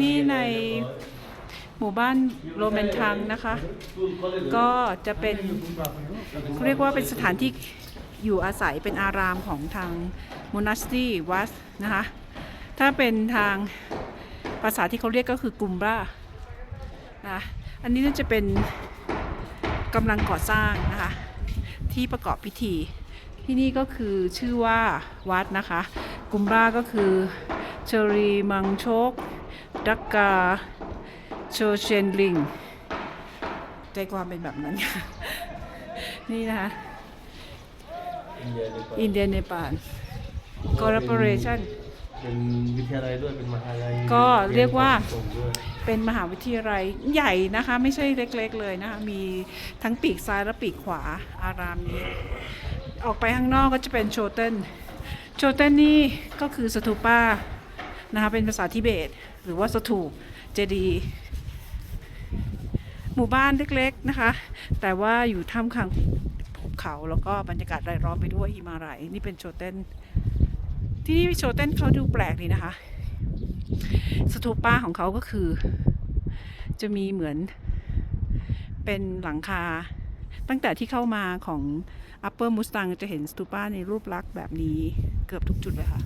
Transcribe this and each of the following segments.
นี่ในหมู่บ้านโรแมนทังนะคะ ก็จะเป็นเรียกว่าเป็นสถานที่อยู่อาศัยเป็นอารามของทางม o นัสตีวัดนะคะ ถ้าเป็นทางภาษาที่เขาเรียกก็คือกุมบรานะอันนี้น่าจะเป็นกำลังก่อสร้างนะคะ ที่ประกอบพิธี ที่นี่ก็คือชื่อว่าวัดนะคะ กุมบราก็คือเชอรีมังโชก ดักกาโชเชนลิงใจความเป็นแบบนั้นค่ะ นี่นะคะ อินเดียเนปาลคอร์ปอเรชันเป็นวิทยาลัยด้วยเป็นมหาลัยก็เรียกว่าส่งด้วยเป็นมหาวิทยาลัยใหญ่นะคะ ไม่ใช่เล็กๆเลยนะคะมีทั้งปีกซ้ายและปีกขวาอารามนี้ ออกไปข้างนอกก็จะเป็นโชเทนโชเทนนี่ก็คือสถูปา นะคะเป็นภาษาทิเบต หรือว่าสถูปเจดีหมู่บ้านเล็กๆนะคะ แต่ว่าอยู่ท่ามกลางภูเขาแล้วก็บรรยากาศรายล้อมไปด้วยหิมาลัยนี่เป็นโชเทนที่นี่โชเทนเขาดูแปลกดีนะคะ สถูปป้าของเขาก็คือ จะมีเหมือนเป็นหลังคาตั้งแต่ที่เข้ามาของ Upper Mustang จะเห็นสตูป้าในรูปลักษณ์แบบนี้เกือบทุกจุดเลยค่ะ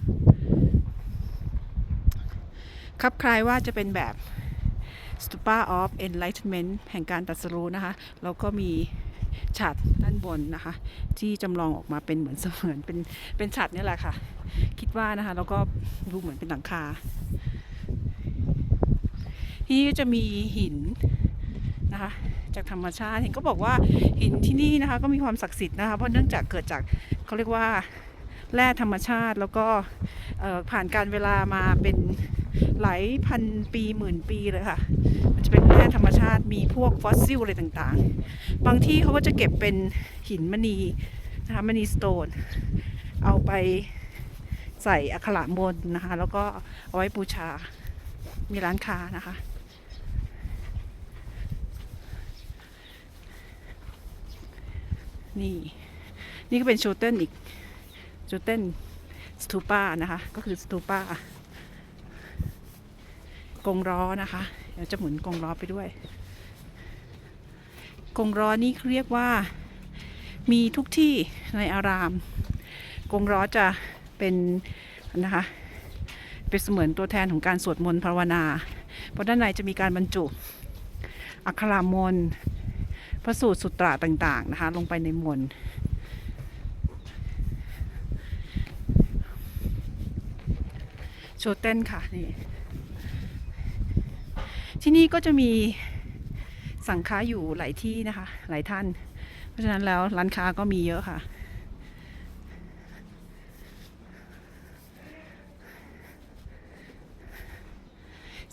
คับคล้ายว่าจะเป็นแบบ Stupa of Enlightenment แห่งการตรัสรู้นะคะ แล้วก็มีฉัดด้านบนนะคะ ที่จำลองออกมาเป็นเหมือนเสมือนเป็นเป็นฉัดนี่แหละค่ะ คิดว่านะคะ แล้วก็ดูเหมือนเป็นหลังคา ที่นี่ก็จะมีหินนะคะจากธรรมชาติเห็นก็บอกว่าหินที่นี่นะคะ ก็มีความศักดิ์สิทธิ์นะคะเพราะเนื่องจากเกิดจากเขาเรียกว่าแร่ธรรมชาติแล้วก็ผ่านการเวลามาเป็น หลายพันปีหมื่นปีเลยค่ะ มันจะเป็นแร่ธรรมชาติมีพวกฟอสซิลอะไรต่างๆ บางที่เขาก็จะเก็บเป็นหินมณีนะคะมณีสโตน เอาไปใส่อักขระมนต์นะคะ แล้วก็เอาไว้บูชา มีร้านค้านะคะนี่ นี่ก็เป็นโชเทนอีกโชเทนสตูปานะคะ ก็คือสตูปา กงล้อนะคะ เดี๋ยวจะหมุนกงล้อไปด้วย กงล้อนี่เรียกว่ามีทุกที่ในอาราม กงล้อจะเป็นนะคะเป็นเสมือนตัวแทนของการสวดมนต์ภาวนา เพราะด้านในจะมีการบรรจุอักขรามนต์พระสูตรสุตราต่างๆนะคะ ลงไปในมนต์โชเต้นค่ะนี่ ที่นี่ก็จะมีสังค้าอยู่หลายที่นะคะ หลายท่าน เพราะฉะนั้นแล้วร้านค้าก็มีเยอะค่ะ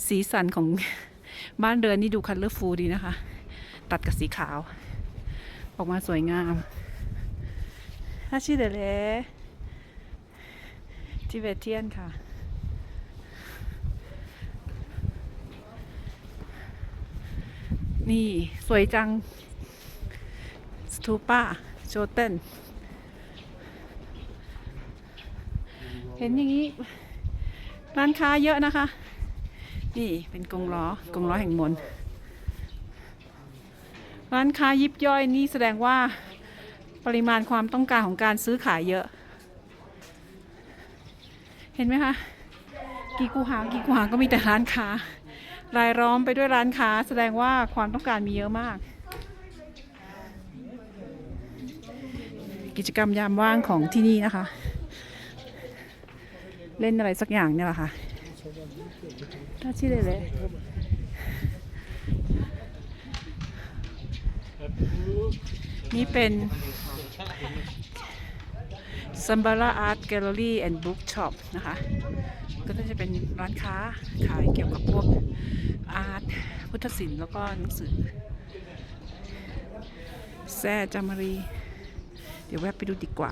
สีสันของบ้านเรือนนี่ดูคัลเลอร์ฟูดีนะคะ ตัดกับสีขาว ออกมาสวยงามฮาชิเดเลทิเบเทียนค่ะ นี่สวยจัง สตูปาโชเตนเห็นอย่างนี้ ร้านค้าเยอะนะคะ นี่เป็นกงล้อกงล้อแห่งมน ร้านค้ายิบย่อยนี่แสดงว่าปริมาณความต้องการของการซื้อขายเยอะ เห็นไหมคะ กีกูหา กีกูหาก็มีแต่ร้านค้า รายล้อมไปด้วยร้านค้าแสดงว่าความต้องการมีเยอะมาก กิจกรรมยามว่างของที่นี่นะคะ เล่นอะไรสักอย่างเนี่ยแหละค่ะถ้าชื่อเลยเลยนี่เป็น Sambala Art Gallery and Book Shop นะคะ ก็จะเป็นร้านค้าขายเกี่ยวกับพวกอาร์ตพุทธศิลป์แล้วก็หนังสือแซ่จามารี เดี๋ยวแวะไปดูดีกว่า